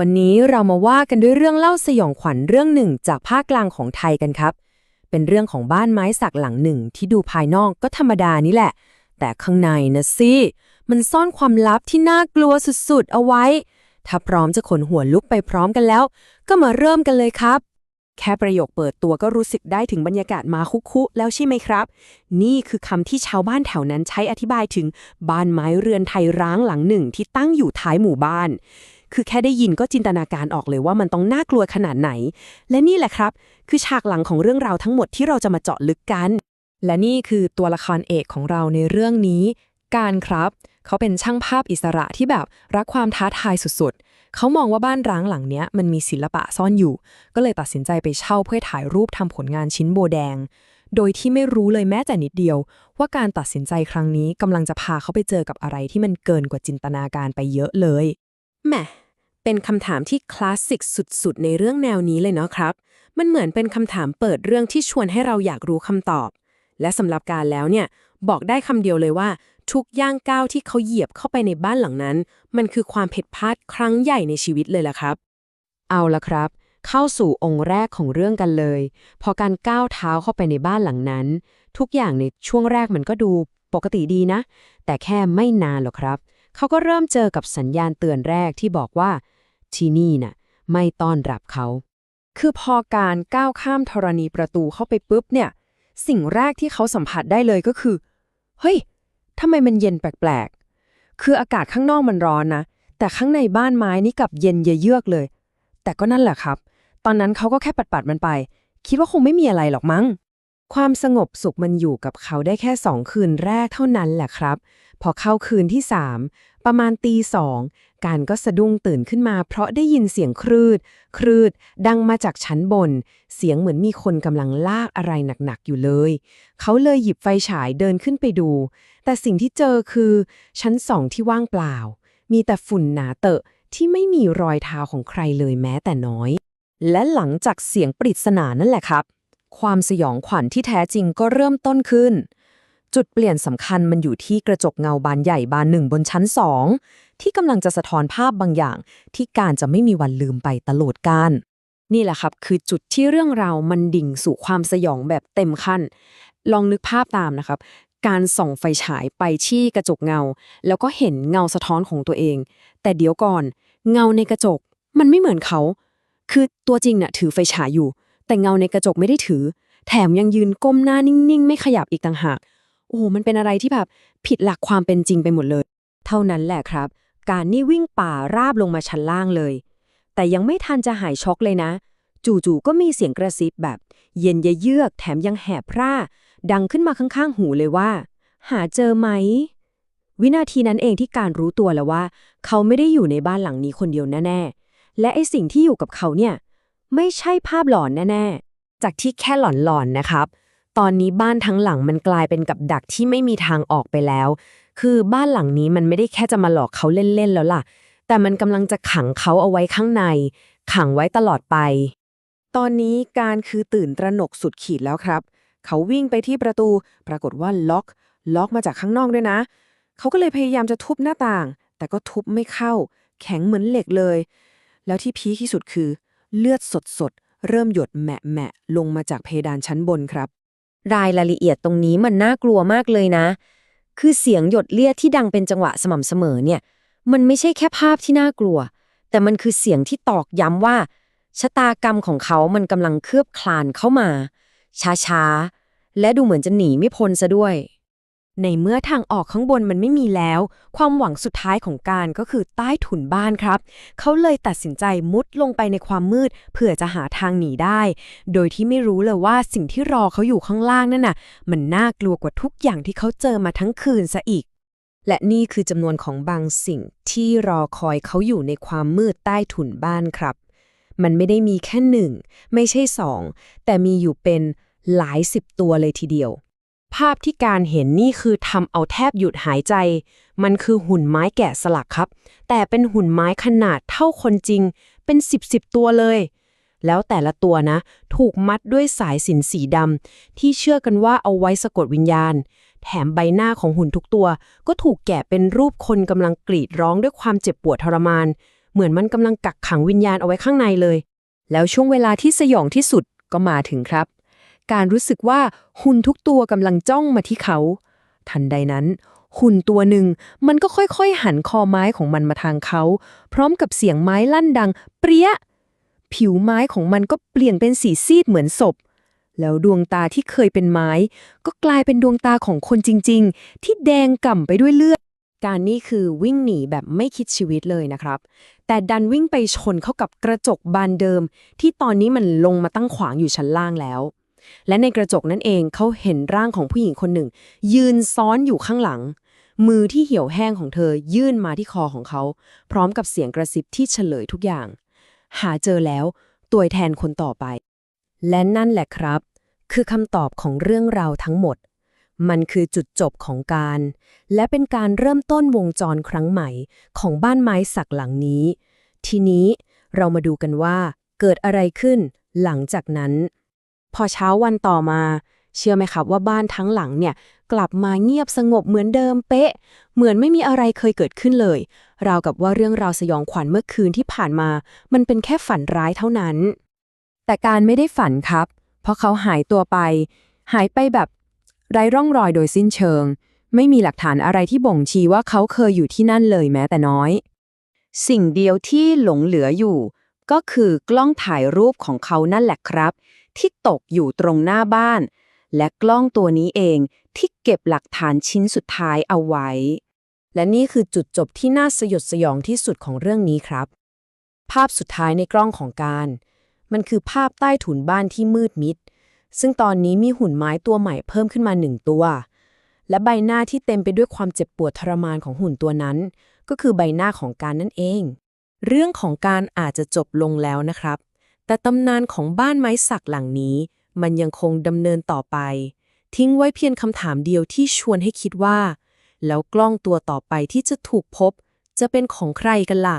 วันนี้เรามาว่ากันด้วยเรื่องเล่าสยองขวัญเรื่องหนึ่งจากภาคกลางของไทยกันครับ เป็นเรื่องของบ้านไม้สักหลังหนึ่งที่ดูภายนอกก็ธรรมดานี่แหละ แต่ข้างในนะสิมันซ่อนความลับที่น่ากลัวสุดๆ เอาไว้ ถ้าพร้อมจะขนหัวลุกไปพร้อมกันแล้ว ก็มาเริ่มกันเลยครับ แค่ประโยคเปิดตัวก็รู้สึกได้ถึงบรรยากาศมาคุคุแล้วใช่ไหมครับ นี่คือคำที่ชาวบ้านแถวนั้นใช้อธิบายถึงบ้านไม้เรือนไทยร้างหลังหนึ่งที่ตั้งอยู่ท้ายหมู่บ้าน คือแค่ได้ยินก็จินตนาการออกเลยว่ามันต้องน่ากลัวขนาดไหน และนี่แหละครับ คือฉากหลังของเรื่องราวทั้งหมดที่เราจะมาเจาะลึกกัน และนี่คือตัวละครเอกของเราในเรื่องนี้ การครับ เขาเป็นช่างภาพอิสระที่แบบรักความท้าทายสุดๆ เขามองว่าบ้านร้างหลังเนี้ยมันมีศิลปะซ่อนอยู่ ก็เลยตัดสินใจไปเช่าเพื่อถ่ายรูปทำผลงานชิ้นโบแดงโดยที่ไม่รู้เลยแม้แต่นิดเดียว ว่าการตัดสินใจครั้งนี้กำลังจะพาเขาไปเจอกับอะไรที่มันเกินกว่าจินตนาการไปเยอะเลย แหมเป็นคำถามที่คลาสสิกสุดๆ ในเรื่องแนวนี้เลยเนาะครับ มันเหมือนเป็นคำถามเปิดเรื่องที่ชวนให้เราอยากรู้คำตอบ และสำหรับการแล้วเนี่ย บอกได้คำเดียวเลยว่า ทุกย่างก้าวที่เขาเหยียบเข้าไปในบ้านหลังนั้น มันคือความผิดพลาดครั้งใหญ่ในชีวิตเลยล่ะครับ เอาละครับ เข้าสู่องค์แรกของเรื่องกันเลย พอการก้าวเท้าเข้าไปในบ้านหลังนั้น ทุกอย่างในช่วงแรกมันก็ดูปกติดีนะ แต่แค่ไม่นานหรอกครับ เขาก็เริ่มเจอกับสัญญาณเตือนแรกที่บอกว่า ที่นี่น่ะ ไม่ต้อนรับเขา คือพอการก้าวข้ามธรณีประตูเข้าไปปุ๊บเนี่ย สิ่งแรกที่เขาสัมผัสได้เลยก็คือ เฮ้ยทำไมมันเย็นแปลกๆ คืออากาศข้างนอกมันร้อนนะ แต่ข้างในบ้านไม้นี่กลับเย็นเยือกเลย แต่ก็นั่นแหละครับ ตอนนั้นเขาก็แค่ปัดๆมันไป คิดว่าคงไม่มีอะไรหรอกมั้ง ความสงบสุขมันอยู่กับเขาได้แค่สองคืนแรกเท่านั้นแหละครับ พอเข้าคืนที่สามประมาณตีสองการก็สะดุ้งตื่นขึ้นมา เพราะได้ยินเสียงครืด ครืด ดังมาจากชั้นบน เสียงเหมือนมีคนกำลังลากอะไรหนักๆอยู่เลย เขาเลยหยิบไฟฉายเดินขึ้นไปดู แต่สิ่งที่เจอคือ ชั้นสองที่ว่างเปล่า มีแต่ฝุ่นหนาเตอะที่ไม่มีรอยเท้าของใครเลยแม้แต่น้อย และหลังจากเสียงปริศนานั่นแหละครับ ความสยองขวัญที่แท้จริงก็เริ่มต้นขึ้น จุดเปลี่ยนสำคัญมันอยู่ที่กระจกเงาบานใหญ่บานหนึ่งบนชั้นสองที่กำลังจะสะท้อนภาพบางอย่าง ที่การจะไม่มีวันลืมไปตลอดกาลนี่แหละครับ คือจุดที่เรื่องราวมันดิ่งสู่ความสยองแบบเต็มขั้น ลองนึกภาพตามนะครับ การส่องไฟฉายไปที่กระจกเงา แล้วก็เห็นเงาสะท้อนของตัวเอง แต่เดี๋ยวก่อน เงาในกระจกมันไม่เหมือนเขา คือตัวจริงน่ะถือไฟฉายอยู่ แต่เงาในกระจกไม่ได้ถือ แถมยังยืนก้มหน้านิ่งๆ ไม่ขยับอีกต่างหาก โอ้โหมันเป็นอะไรที่แบบผิดหลักความเป็นจริงไปหมดเลย เท่านั้นแหละครับ การนี่วิ่งป่าราบลงมาชั้นล่างเลย แต่ยังไม่ทันจะหายช็อกเลยนะ จู่ๆก็มีเสียงกระซิบแบบ เย็นเยือกแถมยังแหบพร่า ดังขึ้นมาข้างๆ หูเลยว่า หาเจอไหม วินาทีนั้นเองที่การรู้ตัวแล้วว่า เขาไม่ได้อยู่ในบ้านหลังนี้คนเดียวแน่ๆและไอสิ่งที่อยู่กับเขาเนี่ย ไม่ใช่ภาพหลอนแน่ๆจากที่แค่หลอนๆนะครับ ตอนนี้บ้านทั้งหลังมันกลายเป็นกับดักที่ไม่มีทางออกไปแล้ว คือบ้านหลังนี้มันไม่ได้แค่จะมาหลอกเขาเล่นๆแล้วล่ะ แต่มันกำลังจะขังเขาเอาไว้ข้างใน ขังไว้ตลอดไป ตอนนี้การคือตื่นตระหนกสุดขีดแล้วครับ เขาวิ่งไปที่ประตู ปรากฏว่าล็อก ล็อกมาจากข้างนอกด้วยนะ เขาก็เลยพยายามจะทุบหน้าต่าง แต่ก็ทุบไม่เข้า แข็งเหมือนเหล็กเลย แล้วที่พีคที่สุดคือ เลือดสดๆเริ่มหยดแหมะแหมะลงมาจากเพดานชั้นบนครับ รายละเอียดตรงนี้มันน่ากลัวมากเลยนะ คือเสียงหยดเลือดที่ดังเป็นจังหวะสม่ำเสมอเนี่ย มันไม่ใช่แค่ภาพที่น่ากลัว แต่มันคือเสียงที่ตอกย้ำว่า ชะตากรรมของเขามันกำลังเคลือบคลานเข้ามา ช้าๆ และดูเหมือนจะหนีไม่พ้นซะด้วย ในเมื่อทางออกข้างบนมันไม่มีแล้ว ความหวังสุดท้ายของการก็คือใต้ถุนบ้านครับ เขาเลยตัดสินใจมุดลงไปในความมืด เพื่อจะหาทางหนีได้ โดยที่ไม่รู้เลยว่าสิ่งที่รอเขาอยู่ข้างล่างนั่นน่ะ มันน่ากลัวกว่าทุกอย่างที่เขาเจอมาทั้งคืนซะอีก และนี่คือจำนวนของบางสิ่งที่รอคอยเขาอยู่ในความมืดใต้ถุนบ้านครับ มันไม่ได้มีแค่หนึ่งไม่ใช่สองแต่มีอยู่เป็นหลายสิบตัวเลยทีเดียว ภาพที่การเห็นนี่คือทำเอาแทบหยุดหายใจ มันคือหุ่นไม้แกะสลักครับ แต่เป็นหุ่นไม้ขนาดเท่าคนจริง เป็นสิบสิบตัวเลย แล้วแต่ละตัวนะ ถูกมัดด้วยสายสินสีดำที่เชื่อกันว่าเอาไว้สะกดวิญญาณ แถมใบหน้าของหุ่นทุกตัว ก็ถูกแกะเป็นรูปคนกำลังกรีดร้องด้วยความเจ็บปวดทรมาน เหมือนมันกำลังกักขังวิญญาณเอาไว้ข้างในเลย แล้วช่วงเวลาที่สยองที่สุดก็มาถึงครับ การรู้สึกว่าหุ่นทุกตัวกำลังจ้องมาที่เขา ทันใดนั้น หุ่นตัวหนึ่งมันก็ค่อยๆ หันคอไม้ของมันมาทางเขา พร้อมกับเสียงไม้ลั่นดัง เปรี้ย ผิวไม้ของมันก็เปลี่ยนเป็นสีซีดเหมือนศพ แล้วดวงตาที่เคยเป็นไม้ ก็กลายเป็นดวงตาของคนจริง ๆ ที่แดงก่ำไปด้วยเลือดการนี่คือวิ่งหนีแบบไม่คิดชีวิตเลยนะครับ แต่ดันวิ่งไปชนเข้ากับกระจกบานเดิม ที่ตอนนี้มันลงมาตั้งขวางอยู่ชั้นล่างแล้ว และในกระจกนั่นเองเขาเห็นร่างของผู้หญิงคนหนึ่ง ยืนซ้อนอยู่ข้างหลัง มือที่เหี่ยวแห้งของเธอยื่นมาที่คอของเขา พร้อมกับเสียงกระซิบที่เฉลยทุกอย่าง หาเจอแล้วตัวแทนคนต่อไป และนั่นแหละครับ คือคำตอบของเรื่องราวทั้งหมด มันคือจุดจบของการ และเป็นการเริ่มต้นวงจรครั้งใหม่ของบ้านไม้สักหลังนี้ ทีนี้เรามาดูกันว่าเกิดอะไรขึ้นหลังจากนั้น พอเช้าวันต่อมา เชื่อไหมครับว่าบ้านทั้งหลังเนี่ย กลับมาเงียบสงบเหมือนเดิมเป๊ะ เหมือนไม่มีอะไรเคยเกิดขึ้นเลย ราวกับว่าเรื่องราวสยองขวัญเมื่อคืนที่ผ่านมา มันเป็นแค่ฝันร้ายเท่านั้น แต่การไม่ได้ฝันครับ เพราะเขาหายตัวไป หายไปแบบไร้ร่องรอยโดยสิ้นเชิง ไม่มีหลักฐานอะไรที่บ่งชี้ว่าเขาเคยอยู่ที่นั่นเลยแม้แต่น้อย สิ่งเดียวที่หลงเหลืออยู่ ก็คือกล้องถ่ายรูปของเขานั่นแหละครับ ที่ตกอยู่ตรงหน้าบ้าน และกล้องตัวนี้เองที่เก็บหลักฐานชิ้นสุดท้ายเอาไว้ และนี่คือจุดจบที่น่าสยดสยองที่สุดของเรื่องนี้ครับ ภาพสุดท้ายในกล้องของการ มันคือภาพใต้ถุนบ้านที่มืดมิด ซึ่งตอนนี้มีหุ่นไม้ตัวใหม่เพิ่มขึ้นมาหนึ่งตัว และใบหน้าที่เต็มไปด้วยความเจ็บปวดทรมานของหุ่นตัวนั้น ก็คือใบหน้าของการนั่นเอง เรื่องของการอาจจะจบลงแล้วนะครับ แต่ตำนานของบ้านไม้สักหลังนี้ มันยังคงดำเนินต่อไป ทิ้งไว้เพียงคำถามเดียวที่ชวนให้คิดว่า แล้วกล้องตัวต่อไปที่จะถูกพบ จะเป็นของใครกันล่ะ